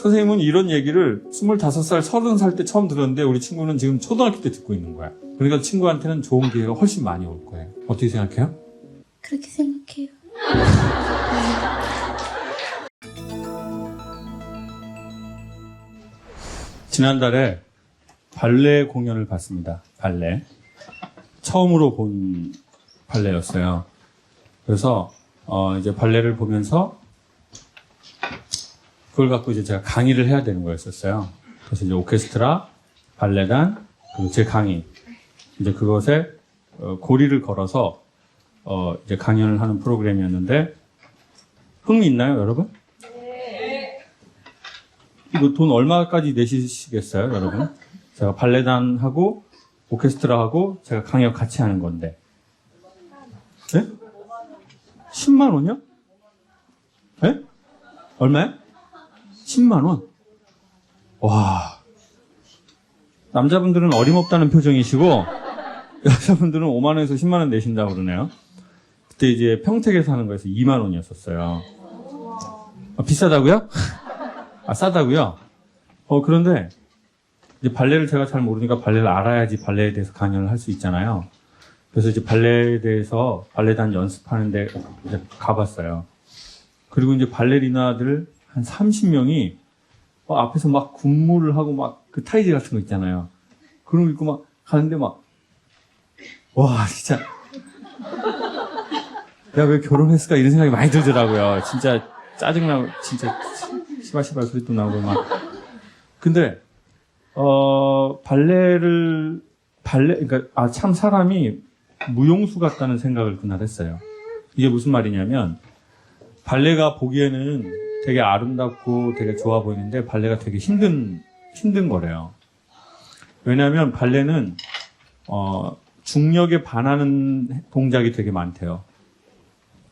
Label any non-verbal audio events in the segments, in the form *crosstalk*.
선생님은 이런 얘기를 25살, 30살 때 처음 들었는데 우리 친구는 지금 초등학교 때 듣고 있는 거야. 그러니까 친구한테는 좋은 기회가 훨씬 많이 올 거예요. 어떻게 생각해요? 그렇게 생각해요. 지난달에 발레 공연을 봤습니다. 발레. 처음으로 본 발레였어요. 그래서 어, 이제 발레를 보면서 그걸 갖고 이제 제가 강의를 해야 되는 거였었어요. 그래서 이제 오케스트라, 발레단, 그리고 제 강의. 이제 그것에 어, 고리를 걸어서 어, 이제 강연을 하는 프로그램이었는데 흥미 있나요, 여러분? 이거 돈 얼마까지 내시겠어요, 여러분? 제가 발레단하고 오케스트라하고 제가 강연 같이 하는 건데. 네? 10만 원이요? 네? 얼마요? 10만 원? 와. 남자분들은 어림없다는 표정이시고 *laughs* 여자분들은 5만 원에서 10만 원 내신다고 그러네요. 그때 이제 평택에 사는 거에서 2만 원이었었어요. 아, 비싸다고요? *laughs* 아, 싸다고요? 어, 그런데 이제 발레를 제가 잘 모르니까 발레를 알아야지 발레에 대해서 강연을 할 수 있잖아요. 그래서 이제 발레에 대해서 발레단 연습하는데 가봤어요. 그리고 이제 발레리나들 한 30명이 앞에서 막 군무를 하고 막 그 타이즈 같은 거 있잖아요. 그런 거 입고 막 가는데 막, 와, 진짜. 야, 왜 결혼했을까? 이런 생각이 많이 들더라고요. 진짜 짜증나고, 진짜 시발시발 소리도 나오고 막. 근데, 어, 발레를, 발레, 그러니까, 아, 참 사람이 무용수 같다는 생각을 그날 했어요. 이게 무슨 말이냐면, 발레가 보기에는 되게 아름답고 되게 좋아 보이는데, 발레가 되게 힘든, 힘든 거래요. 왜냐하면 발레는, 어, 중력에 반하는 동작이 되게 많대요.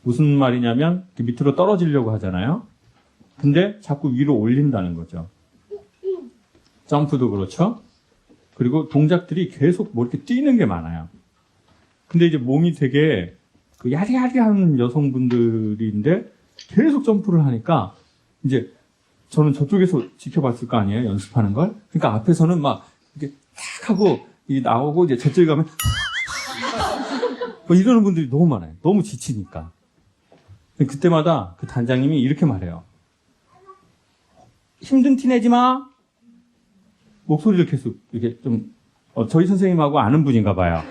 무슨 말이냐면, 밑으로 떨어지려고 하잖아요. 근데 자꾸 위로 올린다는 거죠. 점프도 그렇죠. 그리고 동작들이 계속 뭐 이렇게 뛰는 게 많아요. 근데 이제 몸이 되게 그 야리야리한 여성분들인데 계속 점프를 하니까 이제 저는 저쪽에서 지켜봤을 거 아니에요 연습하는 걸. 그러니까 앞에서는 막 이렇게 탁 하고 이 나오고 이제 저쪽에 가면 뭐 이러는 분들이 너무 많아요. 너무 지치니까. 그때마다 그 단장님이 이렇게 말해요. 힘든 티 내지 마. 목소리를 계속 이렇게 좀 어, 저희 선생님하고 아는 분인가 봐요.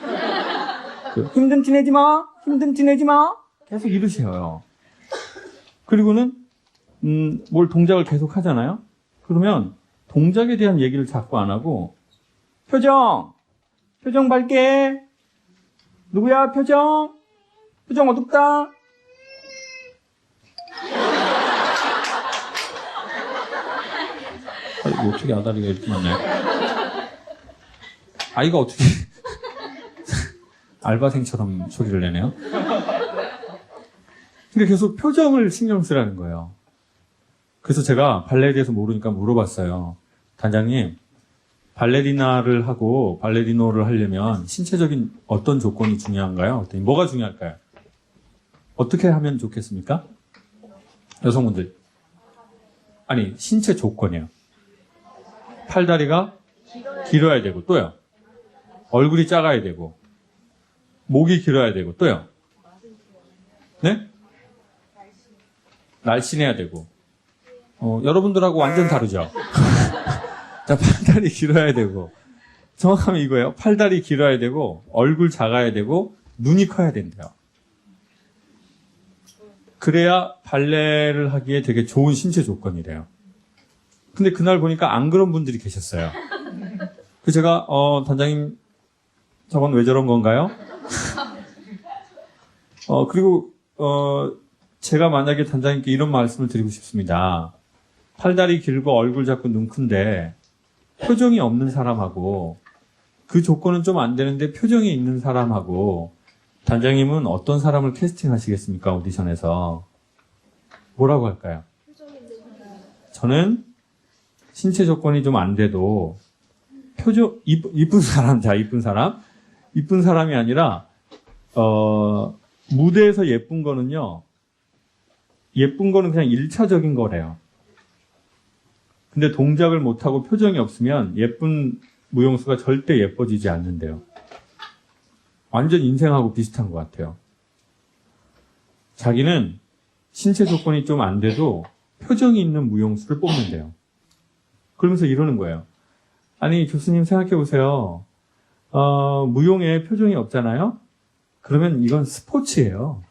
그, 힘든 티 내지 마. 힘든 티 내지 마. 계속 이러세요. 그리고는 음, 뭘 동작을 계속 하잖아요. 그러면 동작에 대한 얘기를 자꾸 안 하고 표정, 표정 밝게. 누구야 표정? 표정 어둡다. 아, 이거 어떻게 아다리가 이렇게 많네. 아이가 어떻게 *laughs* 알바생처럼 소리를 내네요. 근데 계속 표정을 신경 쓰라는 거예요. 그래서 제가 발레에 대해서 모르니까 물어봤어요. 단장님, 발레리나를 하고 발레리노를 하려면 신체적인 어떤 조건이 중요한가요? 그랬더니 뭐가 중요할까요? 어떻게 하면 좋겠습니까? 여성분들. 아니, 신체 조건이요. 팔다리가 길어야 되고, 또요. 얼굴이 작아야 되고, 목이 길어야 되고, 또요. 네? 날씬해야 되고. 어, 여러분들하고 완전 다르죠? *laughs* 자, 팔다리 길어야 되고, 정확하면 이거예요. 팔다리 길어야 되고, 얼굴 작아야 되고, 눈이 커야 된대요. 그래야 발레를 하기에 되게 좋은 신체 조건이래요. 근데 그날 보니까 안 그런 분들이 계셨어요. 그 제가, 어, 단장님, 저건 왜 저런 건가요? *laughs* 어, 그리고, 어, 제가 만약에 단장님께 이런 말씀을 드리고 싶습니다. 팔다리 길고 얼굴 작고 눈 큰데 표정이 없는 사람하고 그 조건은 좀 안 되는데 표정이 있는 사람하고 단장님은 어떤 사람을 캐스팅 하시겠습니까? 오디션에서. 뭐라고 할까요? 저는 신체 조건이 좀 안 돼도 표정, 이쁜 사람, 자, 이쁜 사람. 이쁜 사람이 아니라, 어, 무대에서 예쁜 거는요, 예쁜 거는 그냥 일차적인 거래요. 근데 동작을 못하고 표정이 없으면 예쁜 무용수가 절대 예뻐지지 않는데요. 완전 인생하고 비슷한 것 같아요. 자기는 신체 조건이 좀 안 돼도 표정이 있는 무용수를 뽑는데요. 그러면서 이러는 거예요. 아니, 교수님 생각해 보세요. 어, 무용에 표정이 없잖아요? 그러면 이건 스포츠예요.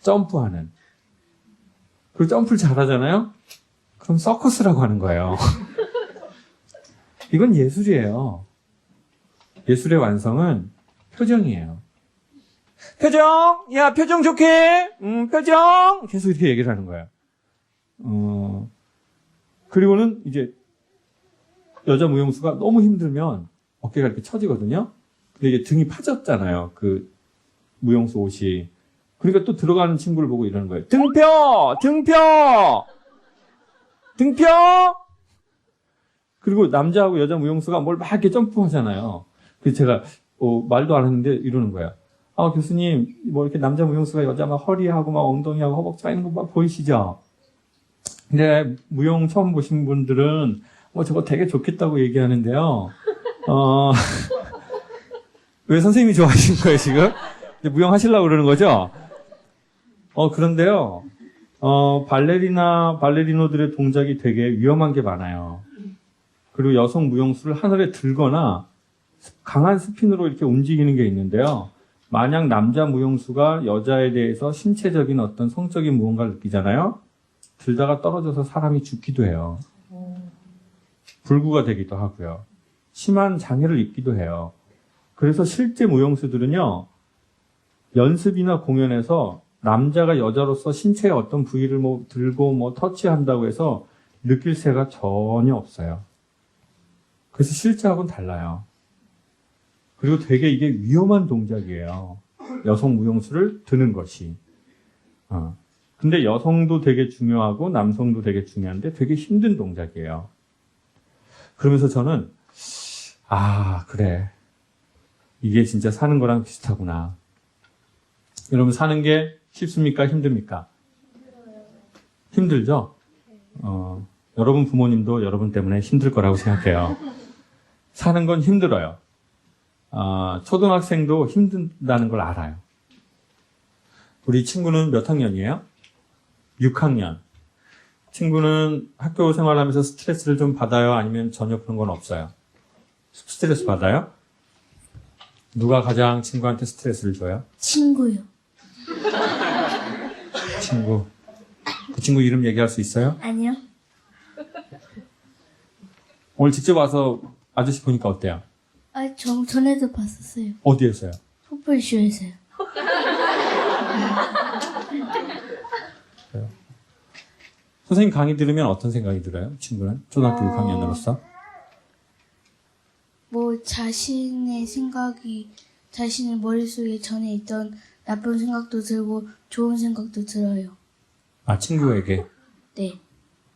점프하는. 그리고 점프를 잘하잖아요? 그럼 서커스라고 하는 거예요. *laughs* 이건 예술이에요. 예술의 완성은 표정이에요. 표정! 야, 표정 좋게! 음, 표정! 계속 이렇게 얘기를 하는 거예요. 어, 그리고는 이제 여자 무용수가 너무 힘들면 어깨가 이렇게 처지거든요. 근데 이게 등이 파졌잖아요. 그 무용수 옷이. 그러니까 또 들어가는 친구를 보고 이러는 거예요. 등펴! 등펴! 등펴! 그리고 남자하고 여자 무용수가 뭘 막 이렇게 점프하잖아요. 그래서 제가 어, 말도 안 했는데 이러는 거야. 아 교수님 뭐 이렇게 남자 무용수가 여자 막 허리하고 막 엉덩이하고 허벅지 있는 거 막 보이시죠? 근데 무용 처음 보신 분들은 뭐 저거 되게 좋겠다고 얘기하는데요. 어, *laughs* 왜 선생님이 좋아하시는 거예요 지금? 무용 하시려고 그러는 거죠? 어 그런데요. 어 발레리나 발레리노들의 동작이 되게 위험한 게 많아요. 그리고 여성 무용수를 하늘에 들거나 강한 스핀으로 이렇게 움직이는 게 있는데요. 만약 남자 무용수가 여자에 대해서 신체적인 어떤 성적인 무언가를 느끼잖아요. 들다가 떨어져서 사람이 죽기도 해요. 불구가 되기도 하고요. 심한 장애를 입기도 해요. 그래서 실제 무용수들은요, 연습이나 공연에서 남자가 여자로서 신체의 어떤 부위를 뭐 들고 뭐 터치한다고 해서 느낄 새가 전혀 없어요. 그래서 실제하고는 달라요. 그리고 되게 이게 위험한 동작이에요. 여성 무용수를 드는 것이. 어. 근데 여성도 되게 중요하고 남성도 되게 중요한데 되게 힘든 동작이에요. 그러면서 저는, 아, 그래. 이게 진짜 사는 거랑 비슷하구나. 여러분, 사는 게 쉽습니까? 힘듭니까? 힘들죠? 어, 여러분 부모님도 여러분 때문에 힘들 거라고 생각해요. 사는 건 힘들어요. 아, 초등학생도 힘든다는 걸 알아요. 우리 친구는 몇 학년이에요? 6학년. 친구는 학교 생활하면서 스트레스를 좀 받아요? 아니면 전혀 그런 건 없어요? 스트레스 받아요? 누가 가장 친구한테 스트레스를 줘요? 친구요. 친구. 그 친구 이름 얘기할 수 있어요? 아니요. 오늘 직접 와서 아저씨 보니까 어때요? 아, 저 전에도 봤었어요. 어디에서요? 풋볼쇼에서요. 선생님 강의 들으면 어떤 생각이 들어요? 친구는? 초등학교 어. 6학년으로서? 뭐 자신의 생각이 자신의 머릿속에 전에 있던 나쁜 생각도 들고 좋은 생각도 들어요. 아, 친구에게. 네.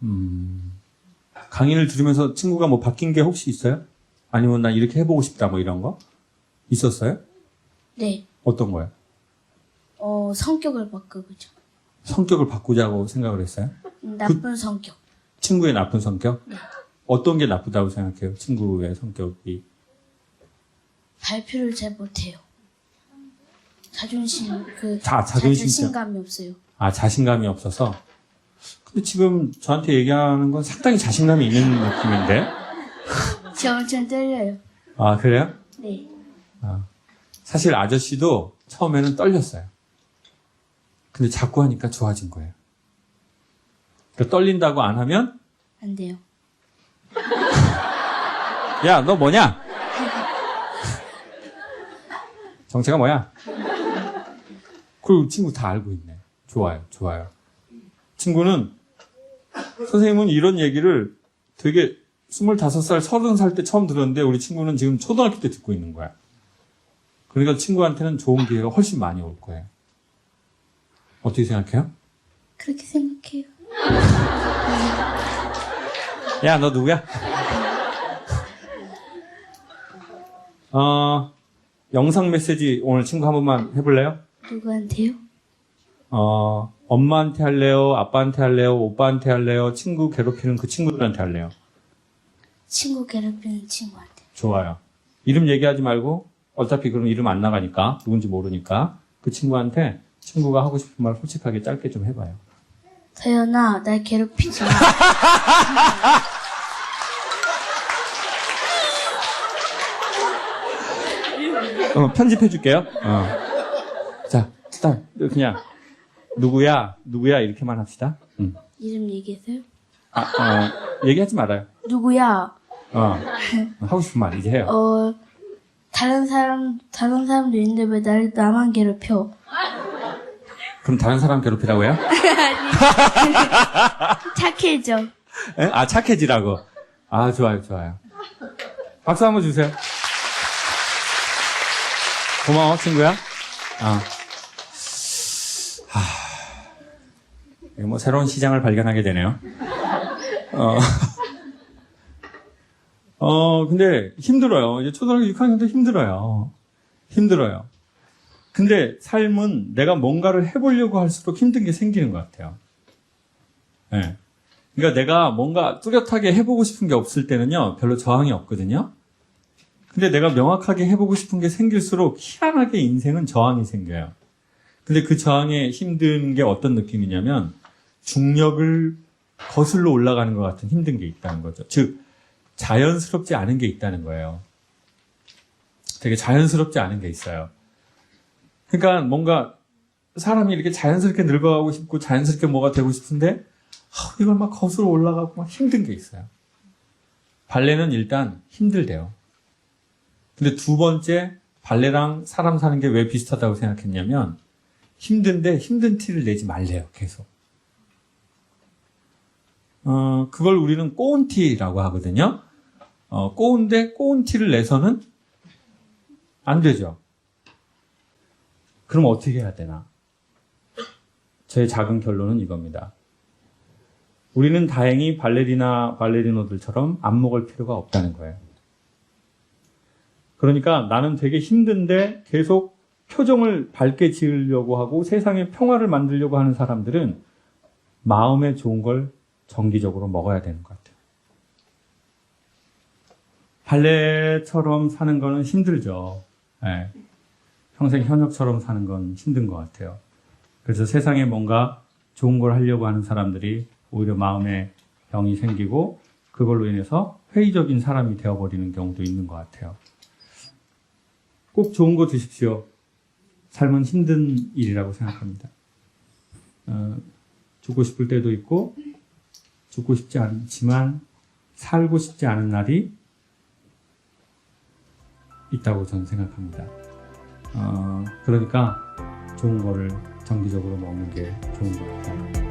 음, 강의를 들으면서 친구가 뭐 바뀐 게 혹시 있어요? 아니면 나 이렇게 해보고 싶다 뭐 이런 거? 있었어요? 네. 어떤 거요? 어, 성격을 바꾸고죠. 성격을 바꾸자고 생각을 했어요? 음, 나쁜 성격. 친구의 나쁜 성격? 네. 어떤 게 나쁘다고 생각해요? 친구의 성격이. 발표를 잘 못해요. 자존심, 그, 자, 자존심 자존심감이 없어요. 아, 자신감이 없어서? 근데 지금 저한테 얘기하는 건 상당히 자신감이 있는 느낌인데? *laughs* 저 엄청 떨려요. 아, 그래요? 네. 사실 아저씨도 처음에는 떨렸어요. 근데 자꾸 하니까 좋아진 거예요. 그러니까 떨린다고 안 하면, 안 돼요. *laughs* 야, 너 뭐냐? *laughs* 정체가 뭐야? 그리고 친구 다 알고 있네. 좋아요, 좋아요. 친구는, 선생님은 이런 얘기를 되게 25살, 30살 때 처음 들었는데, 우리 친구는 지금 초등학교 때 듣고 있는 거야. 그러니까 친구한테는 좋은 기회가 훨씬 많이 올 거예요. 어떻게 생각해요? 그렇게 생각해요. *laughs* 야, 너 누구야? *laughs* 어, 영상 메시지 오늘 친구 한 번만 해볼래요? 누구한테요? 어, 엄마한테 할래요? 아빠한테 할래요? 오빠한테 할래요? 친구 괴롭히는 그 친구들한테 할래요? 친구 괴롭히는 친구한테. 좋아요. 이름 얘기하지 말고 어차피 그럼 이름 안 나가니까 누군지 모르니까 그 친구한테 친구가 하고 싶은 말 솔직하게 짧게 좀 해봐요. 서연아, 날 괴롭히지 마. 어, 편집해 줄게요. 어. 자, 일단 그냥 누구야, 누구야 이렇게만 합시다. 음. 이름 얘기했어요? 아, 어, 얘기하지 말아요. 누구야? 어, 하고 싶은 말 이제 해요. 어, 다른 사람, 다른 사람도 있는데 왜 날, 나만 괴롭혀? 그럼 다른 사람 괴롭히라고 해요? *laughs* 착해져. 에? 아, 착해지라고. 아, 좋아요, 좋아요. 박수 한번 주세요. 고마워, 친구야. 아. 하. 이거 뭐 새로운 시장을 발견하게 되네요. 어. 어, 근데 힘들어요. 이제 초등학교 6학년도 힘들어요. 힘들어요. 근데 삶은 내가 뭔가를 해보려고 할수록 힘든 게 생기는 것 같아요. 예. 그러니까 내가 뭔가 뚜렷하게 해보고 싶은 게 없을 때는요, 별로 저항이 없거든요. 근데 내가 명확하게 해보고 싶은 게 생길수록 희한하게 인생은 저항이 생겨요. 근데 그 저항의 힘든 게 어떤 느낌이냐면, 중력을 거슬러 올라가는 것 같은 힘든 게 있다는 거죠. 즉, 자연스럽지 않은 게 있다는 거예요. 되게 자연스럽지 않은 게 있어요. 그러니까 뭔가 사람이 이렇게 자연스럽게 늙어가고 싶고 자연스럽게 뭐가 되고 싶은데 아, 이걸 막 거슬러 올라가고 막 힘든 게 있어요. 발레는 일단 힘들대요. 근데 두 번째 발레랑 사람 사는 게 왜 비슷하다고 생각했냐면 힘든데 힘든 티를 내지 말래요. 계속. 어, 그걸 우리는 꼬운 티라고 하거든요. 어, 꼬운데 꼬운 티를 내서는 안 되죠. 그럼 어떻게 해야 되나? 제 작은 결론은 이겁니다. 우리는 다행히 발레리나 발레리노들처럼 안 먹을 필요가 없다는 거예요. 그러니까 나는 되게 힘든데 계속 표정을 밝게 지으려고 하고 세상에 평화를 만들려고 하는 사람들은 마음에 좋은 걸 정기적으로 먹어야 되는 것 같아요. 발레처럼 사는 거는 힘들죠. 예. 평생 현역처럼 사는 건 힘든 것 같아요. 그래서 세상에 뭔가 좋은 걸 하려고 하는 사람들이 오히려 마음에 병이 생기고 그걸로 인해서 회의적인 사람이 되어버리는 경우도 있는 것 같아요. 꼭 좋은 거 드십시오. 삶은 힘든 일이라고 생각합니다. 어, 죽고 싶을 때도 있고 죽고 싶지 않지만 살고 싶지 않은 날이 있다고 저는 생각합니다. 어, 그러니까 좋은 거를 정기적으로 먹는 게 좋은 것 같아요.